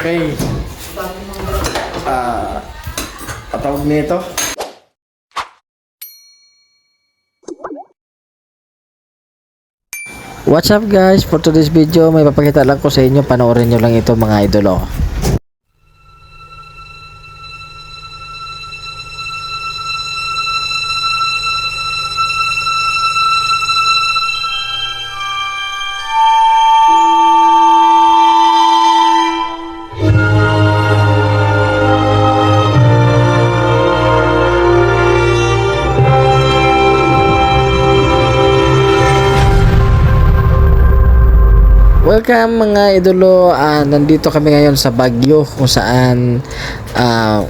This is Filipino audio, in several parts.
Okay. Ah, patawag nito. What's up guys? For today's video, may papakita lang ko sa inyo. Panoorin nyo lang ito mga idolo. Welcome mga idolo. Ah, nandito kami ngayon sa Baguio kung saan ah,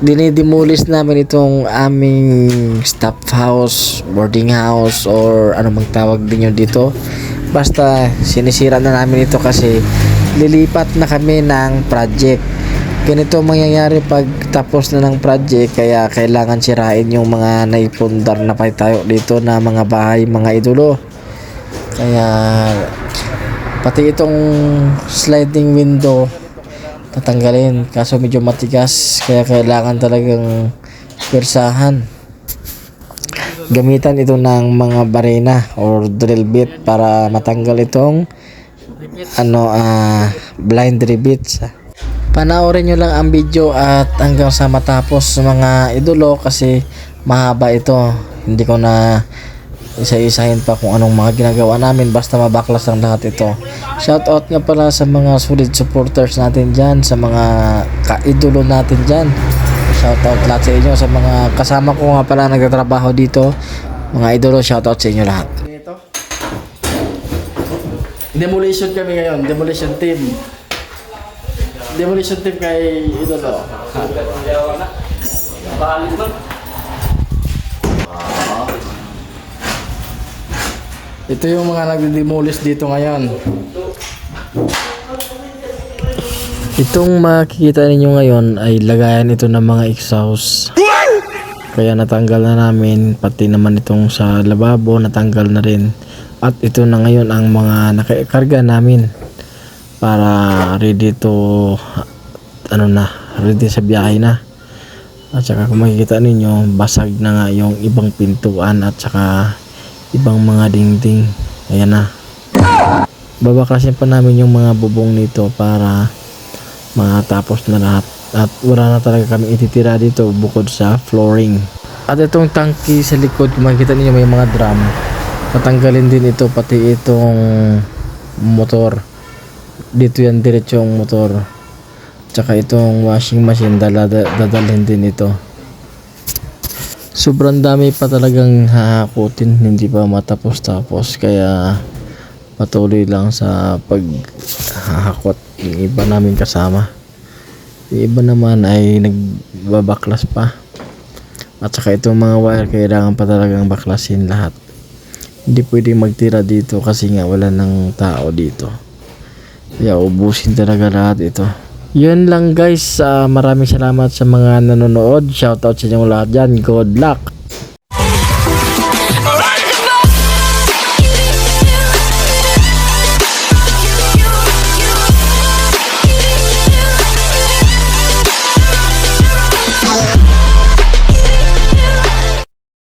dinidemolis namin itong aming staff house, boarding house or ano mang tawag din yun dito. Basta sinisira na namin ito kasi lilipat na kami ng project. Ganito ang mangyayari pag tapos na ng project kaya kailangan sirain yung mga naipundar na pa tayo dito na mga bahay mga idolo. Kaya pati itong sliding window tatanggalin. Kaso medyo matigas kaya kailangan talagang persahan gamitan ito ng mga barena or drill bit para matanggal itong ano ah blind rivets panoorin nyo lang ang video at hanggang sa matapos mga idolo kasi mahaba ito. Hindi ko na isa-isahin pa kung anong mga ginagawa namin basta mabaklas ang lahat ito shout out nga pala sa mga solid supporters natin dyan sa mga kaidolo natin dyan shout out lahat sa inyo sa mga kasama ko nga pala nagtatrabaho dito mga idolo shout out sa inyo lahat Nito. Demolition kami ngayon. Demolition team. Demolition team kay Idolo. Ito yung mga nagde-demolish dito ngayon. itong makikita ninyo ngayon ay lagayan ito ng mga exhaust. Kaya natanggal na namin pati naman itong sa lababo natanggal na rin. At ito na ngayon ang mga nakakarga namin para ready to ano na ready sa biyahe na. At saka kung makikita ninyo basag na nga yung ibang pintuan at saka ibang mga dingding. Ayan na. Babaklasin pa namin yung mga bubong nito para matapos na lahat. At wala na talaga kami ititira dito bukod sa flooring. At itong tangki sa likod makikita ninyo may mga drum. Tatanggalin din ito pati itong motor. Dito yan diretso yung motor. Tsaka itong washing machine dadalhin din ito sobrang dami pa talagang hahakutin hindi pa matapos tapos kaya patuloy lang sa paghahakot. Yung iba namin kasama. Yung iba naman ay nagbabaklas pa. At saka itong mga wire kailangan pa talagang baklasin lahat. Hindi pwedeng magtira dito kasi nga wala ng tao dito. Kaya ubusin talaga lahat ito yun lang guys. Ah, maraming salamat sa mga nanonood. Shoutout sa inyong lahat dyan. Good luck